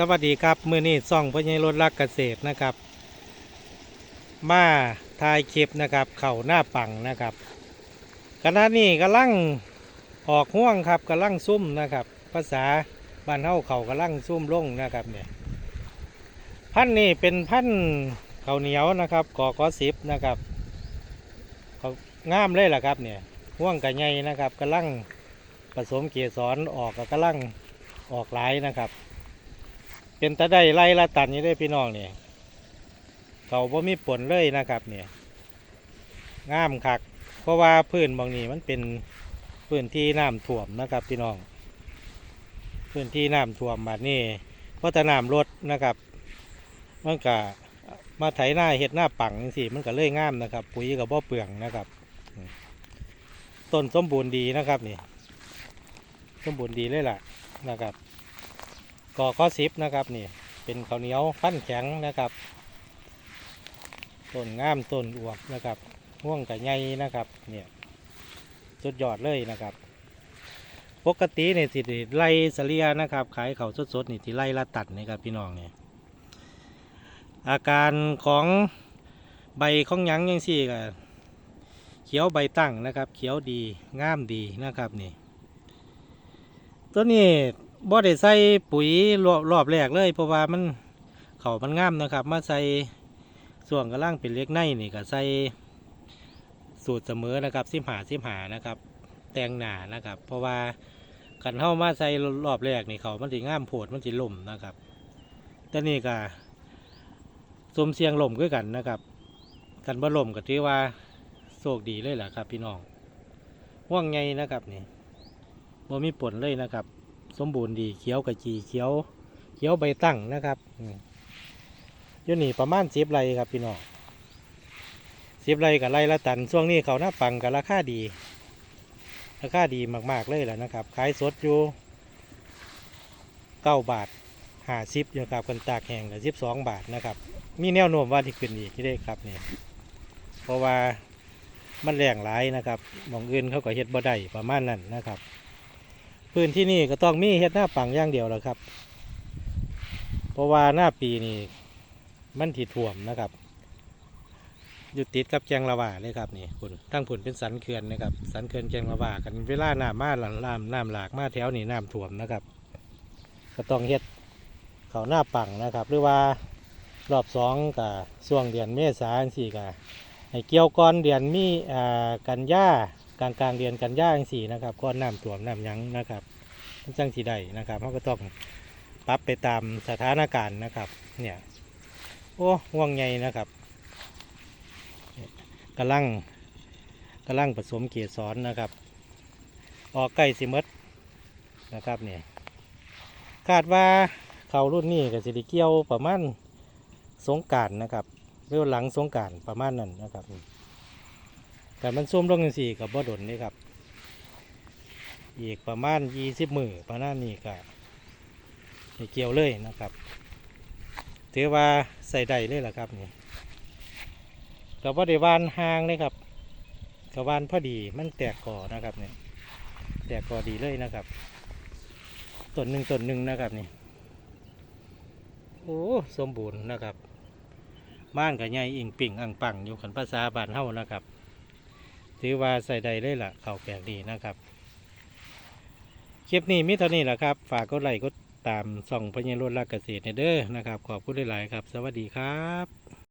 สวัสดีครับ มือนี้ซ่องพญายรถรักเกษตรนะครับ มาถ่ายคลิปนะครับ เข่าหน้าปังนะครับขณะนี้กำลังออกห่วงครับกำลังซุ่มนะครับ ภาษาบ้านเฮาเขากำลังซุ่มลงนะครับเนี่ยพันนี่เป็นพันธุ์ข้าเหนียวนะครับกอกอสิบนะครับเขางามเลยแหละครับเนี่ยห่วงกับไงนะครับกำลังผสมเกสรออกกับกำลังออกหลายนะครับ เป็นตะได้ไล่ละตันนี่ได้พี่น้องเนี่ยเขาบ่มีผลเลยนะครับเนี่ยงามคัก เพราะว่าพื้นบางนี้มันเป็นพื้นที่น้ำท่วมนะครับพี่น้อง พื้นที่น้ำท่วมแบบนี้เพราะต่น้ำลดนะครับ มันก็มาไถหน้าเห็ดหน้าปังสิมันก็เลยงามนะครับ ปุ๋ยกับบ่เปลืองนะครับต้นสมบูรณ์ดีนะครับนี่สมบูรณ์ดีเลยล่ะนะครับ ก่อข้อสิบนะครับนี่เป็นข้าวเหนียวพันแข็งนะครับต้นงามต้นอวบนะครับห่วงกับไงนะครับเนี่ยสุดยอดเลยนะครับ ปกติเนี่ยสิไล่เสลียนะครับ ขายเขาวสดๆนี่ที่ไล่ละตัดนี่ครับพี่น้องเนี่ยอาการของใบของยังยังสี่ก็เขียวใบตั้งนะครับ เขียวดีงามดีนะครับนี่ตัวนี้ บ่ได้ใส่ปุ๋ยรอบรอบแรกเลย เพราะว่ามันเขามันงามนะครับ มาใส่ส่วนกระล่างเป็นเล็กในนี่ก็ใส่สูตรเสมอนะครับสิบหาสิบหานะครับ แตงหนานะครับ เพราะว่ากันเข้ามาใส่รอบแรกนี่เขามันสิงามโผดมันสิล่มนะครับแต่นี่ก็สมเสียงล่มด้วยกันนะครับกันบ่ล่มก็ถือว่าโชคดีเลยแหละครับ พี่น้องว่างไงนะครับนี่บ่มีผลเลยนะครับ สมบูรณ์ดีเขียวกะจีเขียวเขียวใบตั้งนะครับอยู่นี่ประมาณสิบไรครับพี่น้องสิบไรกับไรละตันช่วงนี้เขาหน้าปังกับราคาดีราคาดีมาก ๆ เลยแหละนะครับ ขายสดอยู่เก้าบาทห้าสิบอยู่ครับกันตากแห้งกับสิบสองบาทนะครับ มีแนวโน้มว่าที่ขึ้นอีกที่ได้ครับเนี่ยเพราะว่ามันแรงหลายนะครับมองอื่นเขาก็เฮ็ดบ่ได้ประมาณนั้นนะครับ พื้นที่นี่ก็ต้องมีเฮ็ดหน้าปังอย่างเดียวแหละครับ เพราะว่าหน้าปีนี่มันถี่ท่วมนะครับ อยู่ติดกับแกงละว่าเลยครับนี่คุณทั้งผุนเป็นสันเขื่อนนะครับ สันเขื่อนแกงละว่ากันเวลาหน้ำมาหลังน้ำน้ำหลากมาแถวนี่น้ำท่วมนะครับ ก็ต้องเฮ็ดเขาหน้าปังนะครับ หรือว่ารอบสองกับช่วงเดือนเมษาสี่กับให้เกี่ยวก้อนเดือนมีอ่ากันยา กลางกลางเดือนกันยาจังสี่นะครับก้อนน้ำท่วมน้ำยั้งนะครับมันจังสีได้นะครับเขาก็ต้องปรับไปตามสถานการณ์นะครับ เนี่ยโอ้ห่วงใหญ่นะครับกำลังกำลังผสมเกสรนะครับ ออกใกล้สิมดนะครับเนี่ยคาดว่าเขารุ่นนี้กับสิริเกี่ยวประมาณสงการนะครับเรื่องหลังสงการประมาณนั้นนะครับ แต่มันส้มลงจังสี่กับบ่ดนนี่ครับ อีกประมาณยี่สิบมือประมาณนี้ก็ให้เกี่ยวเลยนะครับ ถือว่าใส่ได้เลยล่ะครับนี่กับว่าได้วานหางเลยครับกับวานพอดีมันแตกก่อนะครับเนี่ยแตกก่อดีเลยนะครับต้นหนึ่งต้นหนึ่งนะครับนี่โอ้สมบูรณ์นะครับบ้านกับใหญ่อิงปิ่งอังปังอยู่ขันภาษาบ้านเฮานะครับ ถือว่าใส่ใดเลยล่ะเข่าแปลกดีนะครับ คลิปนี้มิเท่านี้แหละครับ ฝากกดไลค์กดตามส่องพญารุรักเกษตรเด้อนะครับ ขอบคุณหลาย ๆ ครับ สวัสดีครับ